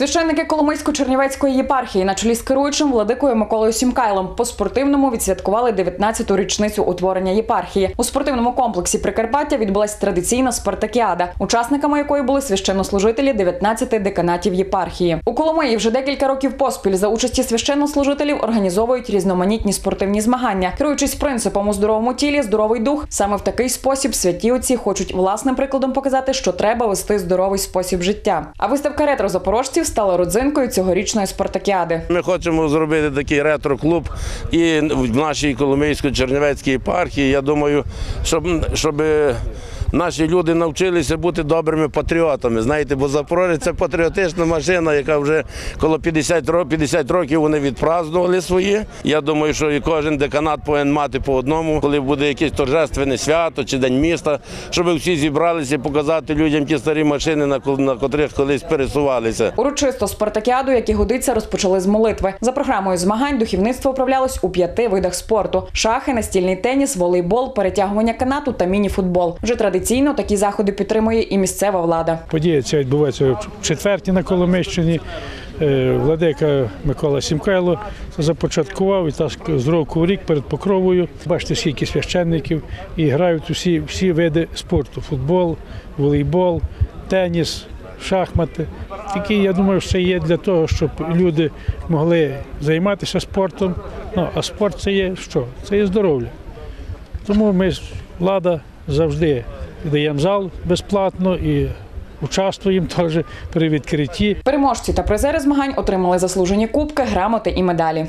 Священники Коломийсько-Чернівецької єпархії на чолі з керуючим владикою Миколою Сімкайлом по спортивному відсвяткували 19-ту річницю утворення єпархії. У спортивному комплексі Прикарпаття відбулась традиційна спартакіада, учасниками якої були священнослужителі 19 деканатів єпархії. У Коломиї вже декілька років поспіль за участі священнослужителів організовують різноманітні спортивні змагання, керуючись принципом у здоровому тілі, здоровий дух. Саме в такий спосіб святі отці хочуть власним прикладом показати, що треба вести здоровий спосіб життя. А виставка ретро запорожців стала родзинкою цьогорічної спартакіади. Ми хочемо зробити такий ретро-клуб і в нашій Коломийсько-Чернівецькій єпархії. Я думаю, щоб, щоб наші люди навчилися бути добрими патріотами. Знаєте, бо Запорожець – це патріотична машина, яка вже коло 50 років, 50 років вони відпразнували свої. Я думаю, що і кожен деканат повинен мати по одному, коли буде якесь торжественне свято чи день міста, щоб всі зібралися і показати людям ті старі машини, на котрих колись пересувалися. Урочисто спартакіаду, як і годиться, розпочали з молитви. За програмою змагань духовництво управлялось у п'яти видах спорту: шахи, настільний теніс, волейбол, перетягування канату та міні-футбол. Вже традиційно такі заходи підтримує і місцева влада. Подія ця відбувається в четвертій на Коломищині. Е, Владика Микола Сімкайло започаткував і так з року в рік перед покровою. Бачите, скільки священників і грають усі, всі види спорту: футбол, волейбол, теніс, шахмати. Такі, я думаю, це є для того, щоб люди могли займатися спортом. Ну, а спорт це є що? Це є здоров'я. Тому ми, влада, завжди даємо зал безплатно і участвуємо теж при відкритті. Переможці та призери змагань отримали заслужені кубки, грамоти і медалі.